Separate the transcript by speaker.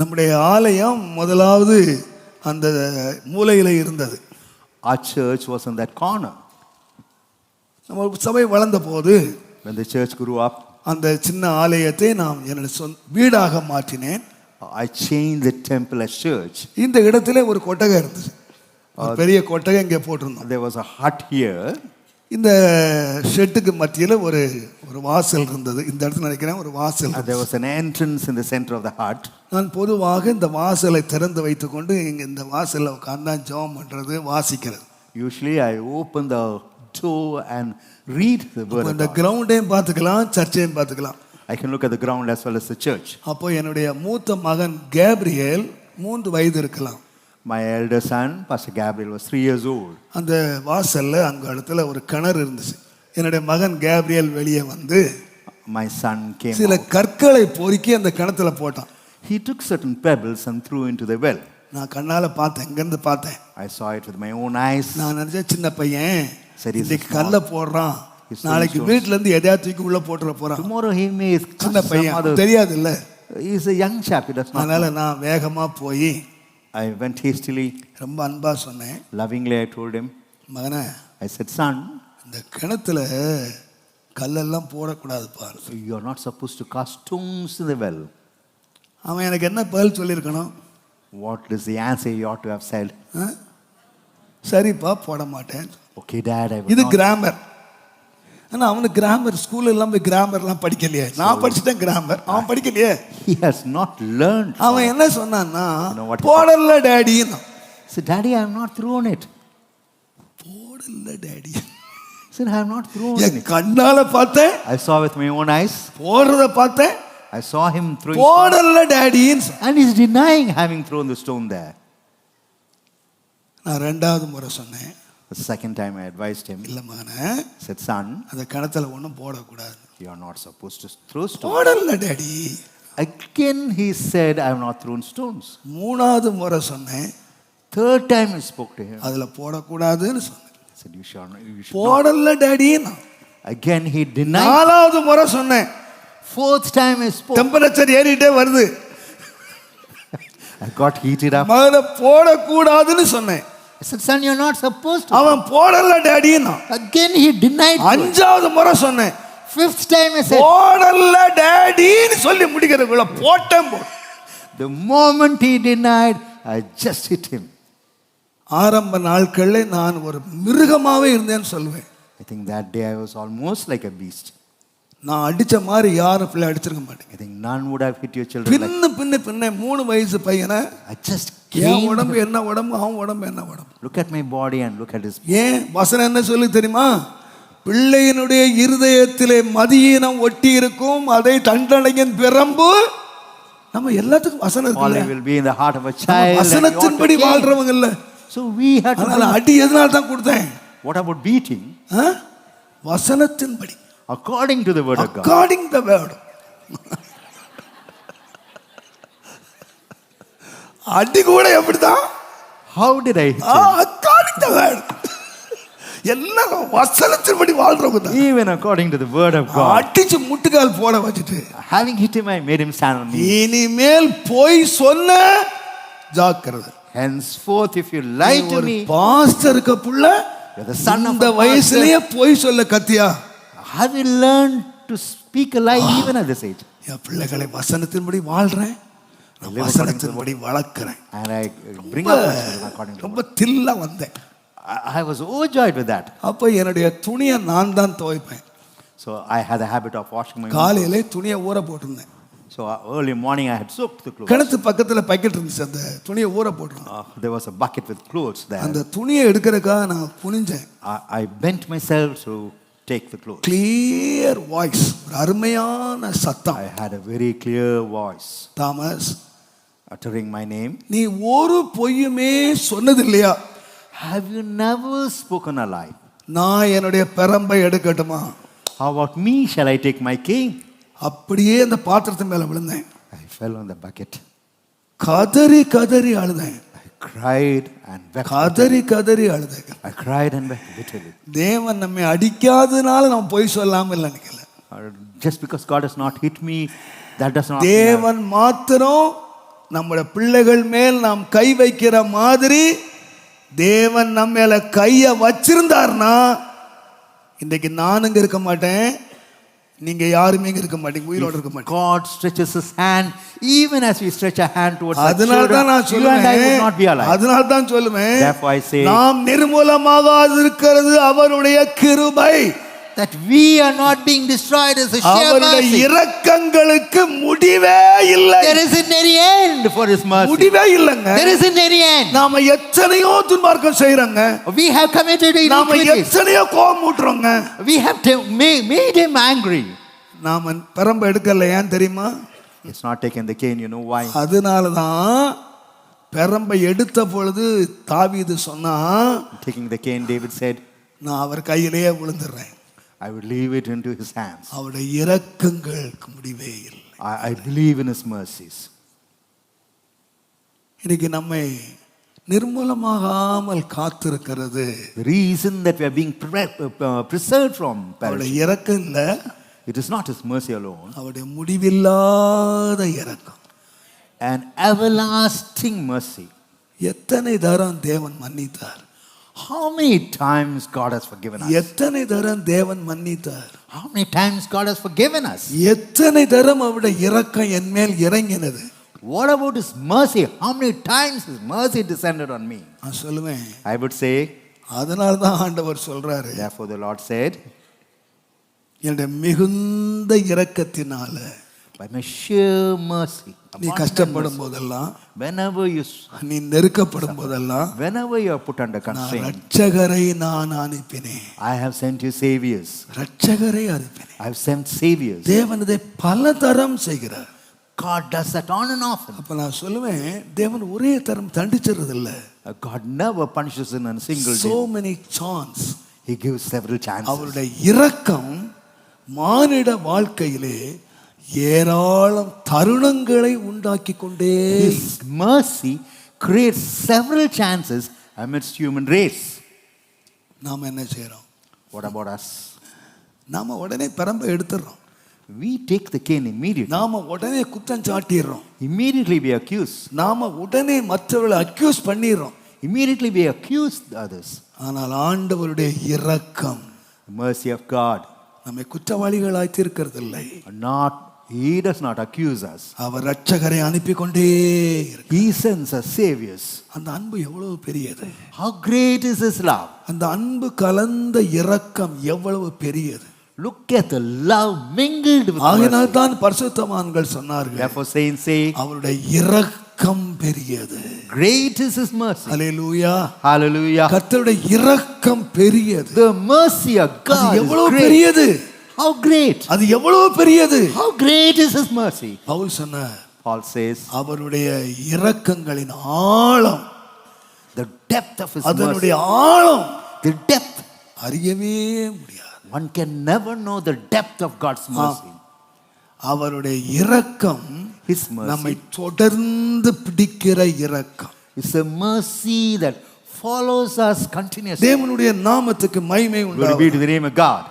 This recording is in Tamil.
Speaker 1: நம்முடைய ஆலயம் முதலாவது அந்த மூலையில இருந்தது
Speaker 2: Our church was in that corner.
Speaker 1: நம்ம சபை வளர்ந்த போது
Speaker 2: When the church grew up,
Speaker 1: அந்த சின்ன ஆலயத்தை நான் என்னுடைய சொந்த வீடாக மாற்றினேன்
Speaker 2: I changed the temple as church.
Speaker 1: இந்த இடத்துல ஒரு கொட்டகை இருந்துச்சு ஒரு பெரிய கொட்டகை இங்கே போட்டிருந்தோம்
Speaker 2: There was a hut here.
Speaker 1: இந்த ஷெட்டுக்கு மத்தியில் ஒரு ஒரு வாசல் இருந்தது இந்த இடத்துல நினைக்கிறேன் ஒரு வாசல்
Speaker 2: There was an entrance in the center of the hut.
Speaker 1: நான் பொதுவாக இந்த வாசலை திறந்து வைத்துக்கொண்டு இங்கே இந்த வாசலில் உட்கார்ந்தா ஜெபம் பண்ணுறது வாசிக்கிறது
Speaker 2: Usually, I open the door and read the word. God.
Speaker 1: கிரவுண்டையும் பார்த்துக்கலாம் சர்ச்சையும் பார்த்துக்கலாம்
Speaker 2: I can look at the ground as well as the church.
Speaker 1: அப்போ என்னுடைய மூத்த மகன் கேப்ரியேல் மூன்று வயது இருக்கலாம்
Speaker 2: My elder son, Pastor Gabriel, was three years old.
Speaker 1: அந்த வாசல்ல அங்க இடத்துல ஒரு கிணறு இருந்துச்சு என்னுடைய மகன் கேப்ரியேல் வெளியே வந்து
Speaker 2: My son came.
Speaker 1: சில. கற்களை பொறுக்கி அந்த கிணத்துல போட்டான்
Speaker 2: He took certain pebbles and threw into the well.
Speaker 1: நான் கண்ணால பார்த்தேன் இங்கேருந்து பார்த்தேன்
Speaker 2: I saw it with my own eyes.
Speaker 1: நான் நினைச்சேன் சின்ன பையன்
Speaker 2: சரி,
Speaker 1: இன்னைக்கு
Speaker 2: small.
Speaker 1: கல்ல போடுறான் நாளைக்கு. வீட்டுல இருந்து எதையா தூக்கி உள்ள போட்டுற போறான்
Speaker 2: Tomorrow he may
Speaker 1: சின்ன பையன். தெரியாது இல்ல
Speaker 2: young chap. He does not.
Speaker 1: அதனால. நான் வேகமா போய்
Speaker 2: I went hastily,
Speaker 1: ரொம்ப அன்பா சொன்னேன்
Speaker 2: lovingly. I told him.
Speaker 1: மகனே
Speaker 2: I said, "Son,
Speaker 1: இந்த கிணத்துல கல்லெல்லாம் போடக்கூடாது பாரு
Speaker 2: you are not supposed to cast stones in the well."
Speaker 1: அவன் எனக்கு என்ன பதில் சொல்லியிருக்கணும்
Speaker 2: What is the answer you ought to have said?
Speaker 1: ஆ? சரிப்பா போட மாட்டேன்
Speaker 2: Okay, Dad. I will
Speaker 1: இது. கிராமர் ஆனா அவனுக்கு கிராமர் ஸ்கூல்ல எல்லாம் போய் கிராமர்லாம் படிக்கலையே நான் படிச்சிட்டேன் கிராமர் அவன் படிக்கலையே
Speaker 2: He has not learned.
Speaker 1: அவன் என்ன சொன்னான்னா போடல
Speaker 2: He said, "Daddy, I have not thrown it."
Speaker 1: போடல
Speaker 2: daddy said, "I have not thrown
Speaker 1: என்
Speaker 2: it."
Speaker 1: கண்ணால பார்த்தேன்
Speaker 2: I saw with my own eyes.
Speaker 1: போடுறத பார்த்தேன்
Speaker 2: saw him throwing. stone.
Speaker 1: போடல சொன்னான்.
Speaker 2: And he's denying having thrown the stone there.
Speaker 1: நான் ரெண்டாவது முறை சொன்னேன்
Speaker 2: The second time I advised him,
Speaker 1: இல்ல மகனே
Speaker 2: said, Son,
Speaker 1: அந்த கிணத்துல ஒன்றும் போடக்கூடாது
Speaker 2: you are not supposed to throw stones.
Speaker 1: போடல daddy
Speaker 2: Again, he said, I have not thrown stones.
Speaker 1: மூணாவது முறை சொன்னேன்
Speaker 2: Third time I spoke to him.
Speaker 1: அதுல போடக்கூடாதுன்னு சொன்னேன்
Speaker 2: I said, You should, not- you should not.
Speaker 1: போடல டேடின்னு
Speaker 2: Again, he denied.
Speaker 1: நாலாவது முறை சொன்னேன்
Speaker 2: Fourth time I spoke.
Speaker 1: Temperature ஏறிட்டே வருது
Speaker 2: I got heated up.
Speaker 1: மகனை போடக்கூடாதுன்னு சொன்னேன்
Speaker 2: Son, you're not supposed to.
Speaker 1: அவன் போடல டேடின்னா
Speaker 2: Again, he denied.
Speaker 1: அஞ்சாவது முறை சொன்னேன்
Speaker 2: Fifth time I said,
Speaker 1: போடல டேடின்னு சொல்லி முடிக்கிறதுக்குள்ள போட்டேன் போ
Speaker 2: The moment he denied, I just hit him.
Speaker 1: ஆரம்ப நாட்கள்ல நான் ஒரு மிருகமாவே இருந்தேன்னு சொல்லுவேன்
Speaker 2: I think that day I was almost like a beast.
Speaker 1: நான் அடிச்ச மாதிரி யாரும் பிள்ளை அடிச்சிருக்க
Speaker 2: I think none would have hit your children like
Speaker 1: பின்ன பின்ன பின்ன மூணு வயசு பையனை
Speaker 2: I just
Speaker 1: என். உடம்பு என்ன உடம்பு அவன் உடம்பு என்ன உடம்பு
Speaker 2: Look at my body and look at his.
Speaker 1: ஏன் வசனம் என்ன சொல்லி தெரியுமா பிள்ளையினுடைய இருதயத்திலே மதியீனம் ஒட்டி இருக்கும் அதை தண்டனையின் பிரம்பு நம்ம எல்லாத்துக்கும் வசனம்
Speaker 2: will be in the heart of a child.
Speaker 1: வசனத்தின்படி. வாழ்றவங்க இல்ல
Speaker 2: So we had to.
Speaker 1: அதனால அடி எதனால தான் கொடுத்தேன்
Speaker 2: What about beating?
Speaker 1: வசனத்தின்படி
Speaker 2: According to the word of God.
Speaker 1: According the word அடி கூட எப்படிதான்
Speaker 2: I hit him?
Speaker 1: According the word எல்லாம் வசனத்தின்படி வாழ்றவங்க தான்
Speaker 2: word of God.
Speaker 1: அடிச்சு முட்டுக்கால் போட வச்சுட்டு
Speaker 2: I made him stand on me.
Speaker 1: இனிமேல் போய் சொன்ன ஜாக்கிரதை
Speaker 2: if you lie to
Speaker 1: ஒரு
Speaker 2: me,
Speaker 1: பாஸ்டருக்கு புள்ள
Speaker 2: a
Speaker 1: வயசுலயே போய் சொல்ல கத்தியா
Speaker 2: to speak a lie even at this age.
Speaker 1: என் பிள்ளைகளை வசனத்தின்படி வாழ்றேன் வசனத்தின்படி வளர்க்கிறேன்
Speaker 2: And I bring
Speaker 1: ரொம்ப-
Speaker 2: up my children according to
Speaker 1: ரொம்ப தில்லா வந்தேன்
Speaker 2: I, was overjoyed with that.
Speaker 1: அப்போ என்னுடைய துணியை நான் தான் துவைப்பேன்
Speaker 2: So I had the habit of washing my
Speaker 1: காலையிலே துணியை ஊற போட்டிருந்தேன்
Speaker 2: So uh, early morning I had soaked the clothes.
Speaker 1: கிணத்து பக்கத்துல பக்கெட் இருந்துச்சு அந்த துணியை ஊற போட்டிருந்தேன்
Speaker 2: Uh, there was a bucket with clothes there.
Speaker 1: அந்த துணியை எடுக்கிறதுக்காக நான் குனிஞ்சேன்
Speaker 2: I, I bent myself to take the clothes.
Speaker 1: Clear voice ஒரு அருமையான சத்தம்
Speaker 2: I had a very clear voice
Speaker 1: Thomas
Speaker 2: uttering my name.
Speaker 1: நீ ஒரு பொய்யுமே சொன்னது இல்லையா
Speaker 2: Have you never spoken a lie?
Speaker 1: நான் என்னுடைய பெரம்பை எடுக்கட்டுமா
Speaker 2: How about me? Shall I take my king?
Speaker 1: அப்படியே அந்த பாத்திரத்து மேல விழுந்தேன்
Speaker 2: I fell on the bucket.
Speaker 1: கதறி கதறி அழுதேன்
Speaker 2: I cried and wept.
Speaker 1: கதறி கதறி அழுதேன்
Speaker 2: I cried and wept bitterly.
Speaker 1: தேவன் நம்மை அடிக்காதனால நம்ம பொய் சொல்லாம இல்லை நினைக்கல
Speaker 2: Uh, Just because God has not hit me, that does not
Speaker 1: தேவன் மாத்திரம் நம்முடைய பிள்ளைகள் மேல் நாம் கை வைக்கிற மாதிரி தேவன் நம்ம மேல கையை வச்சிருந்தார்னா இன்றைக்கு நான் இங்க இருக்க மாட்டேன் நீங்க யாருமே இங்க இருக்க மாட்டீங்க உயிரோட இருக்க மாட்டீங்க.
Speaker 2: God stretches his hand, even as we stretch a hand towards our
Speaker 1: அதனால தான் நான் சொல்லுவேன். அதனால தான் சொல்லுவேன். நாம் நிர்மூலமாக இருக்கிறது அவருடைய கிருபை.
Speaker 2: That we are not being destroyed as a sheer mercy.
Speaker 1: இரக்கங்களுக்கு முடிவே இல்லை
Speaker 2: There isn't any end for his mercy.
Speaker 1: முடிவே இல்லைங்க
Speaker 2: There isn't any end.
Speaker 1: நாம எத்தனையோ துன்மார்க்கம் செய்யறோங்க
Speaker 2: We have committed
Speaker 1: நாம
Speaker 2: iniquities.
Speaker 1: எத்தனையோ கோபம் ஊட்டுறோங்க
Speaker 2: We have made him angry.
Speaker 1: நாம பெரம்ப எடுக்கல ஏன் தெரியுமா
Speaker 2: It's not taken the cane, you know why?
Speaker 1: அதனால தான் பெரம்பை எடுத்த பொழுது தாவீது சொன்னா
Speaker 2: Taking the cane, David said,
Speaker 1: நான் அவர் கையிலேயே விழுந்துடுறேன்
Speaker 2: I would leave it into his hands.
Speaker 1: அவருடைய இரக்கங்களுக்கு முடிவே இல்லை
Speaker 2: I, I believe in his mercies.
Speaker 1: இன்னைக்கு நம்மை நிர்மூலமாகாமல் காத்திருக்கிறது
Speaker 2: The reason that we are being pre- uh, preserved from
Speaker 1: அவருடைய
Speaker 2: perishing,
Speaker 1: இரக்கம் இல்லை
Speaker 2: it is not his mercy alone,
Speaker 1: அவருடைய முடிவில்லாத இரக்கம்
Speaker 2: an everlasting mercy.
Speaker 1: எத்தனை தரம் தேவன் மன்னித்தார்
Speaker 2: How many times God has forgiven us?
Speaker 1: எத்தனை தரம் தேவன் மன்னித்தார்
Speaker 2: How many times God has forgiven us?
Speaker 1: எத்தனை தரம் அவருடைய இரக்கம் என் மேல் இறங்கினது
Speaker 2: What about his mercy? How many times his mercy descended on me?
Speaker 1: நான் சொல்லுவேன்
Speaker 2: I would say,
Speaker 1: அதனால தான் ஆண்டவர் சொல்றாரு
Speaker 2: therefore the Lord said,
Speaker 1: என்னுடைய மிகுந்த இரக்கத்தினால
Speaker 2: by my sheer mercy,
Speaker 1: நீ கஷ்டப்படும் போதெல்லாம்
Speaker 2: whenever you,
Speaker 1: நீ நெருக்கப்படும் போதெல்லாம்
Speaker 2: whenever you are put under
Speaker 1: நான்
Speaker 2: constraint,
Speaker 1: ரட்சகரை நான் அனுப்பினேன்
Speaker 2: I have sent you saviors.
Speaker 1: ரட்சகரை அனுப்பினேன்
Speaker 2: I have sent saviors.
Speaker 1: தேவன் இதை பல தரம் செய்கிறார்
Speaker 2: God does that on and often.
Speaker 1: அப்ப நான் சொல்லுவேன் தேவன் ஒரே தரம் தண்டிச்சிடுறது இல்ல
Speaker 2: Uh, God never punishes in a single day.
Speaker 1: Many chance
Speaker 2: He gives several chances.
Speaker 1: அவருடைய இரக்கம் மானிட வாழ்க்கையிலே ஏராளம் தருணங்களை உண்டாக்கி கொண்டே
Speaker 2: mercy creates several chances amidst human race.
Speaker 1: நாம் என்ன
Speaker 2: What about us?
Speaker 1: நாம உடனே பெரம்ப எடுத்துடுறோம்
Speaker 2: We take the cane immediately.
Speaker 1: நாம உடனே குற்றம் சாட்டிடுறோம்
Speaker 2: Immediately we accuse.
Speaker 1: நாம உடனே மற்றவர்களை அக்யூஸ் பண்ணிடுறோம்
Speaker 2: Immediately we accuse others.
Speaker 1: ஆனால் ஆண்டவருடைய இரக்கம்
Speaker 2: mercy of God.
Speaker 1: நம்மை குற்றவாளிகளாய் தீர்க்கறதில்லை
Speaker 2: Not He does not accuse us.
Speaker 1: அவர் ரட்சகரை அனுப்பி கொண்டே இருக்கு
Speaker 2: He sends us saviors.
Speaker 1: அந்த அன்பு எவ்வளவு பெரியது
Speaker 2: How great is His love?
Speaker 1: அந்த அன்பு கலந்த இரக்கம் எவ்வளவு பெரியது
Speaker 2: Look at the love mingled with.
Speaker 1: ஆகினால் தான் பரிசுத்தவான்கள் சொன்னார்கள்
Speaker 2: Therefore, saints say,
Speaker 1: அவருடைய இரக்கம் பெரியது
Speaker 2: Great is His mercy.
Speaker 1: Hallelujah
Speaker 2: Hallelujah.
Speaker 1: கர்த்தருடைய இரக்கம் பெரியது
Speaker 2: The mercy of
Speaker 1: அது
Speaker 2: God is
Speaker 1: எவ்வளவு
Speaker 2: great.
Speaker 1: பெரியது
Speaker 2: How great?
Speaker 1: அது எவ்வளவு பெரியது
Speaker 2: How great is His mercy?
Speaker 1: Pavul சொன்னார்
Speaker 2: Paul says,
Speaker 1: அவருடைய இரக்கங்களின் ஆழம்
Speaker 2: the depth of His mercy,
Speaker 1: அதனுடைய ஆழம்
Speaker 2: the depth.
Speaker 1: அறியவே முடியாது
Speaker 2: One can never know the depth of God's mercy.
Speaker 1: அவருடைய இரக்கம்
Speaker 2: His
Speaker 1: நம்மை
Speaker 2: mercy
Speaker 1: தொடர்ந்து பிடிக்கிற இரக்கம்
Speaker 2: is a mercy that follows us continuously.
Speaker 1: தேவனுடைய நாமத்துக்கு மகிமை உண்டாகும்
Speaker 2: the name of God.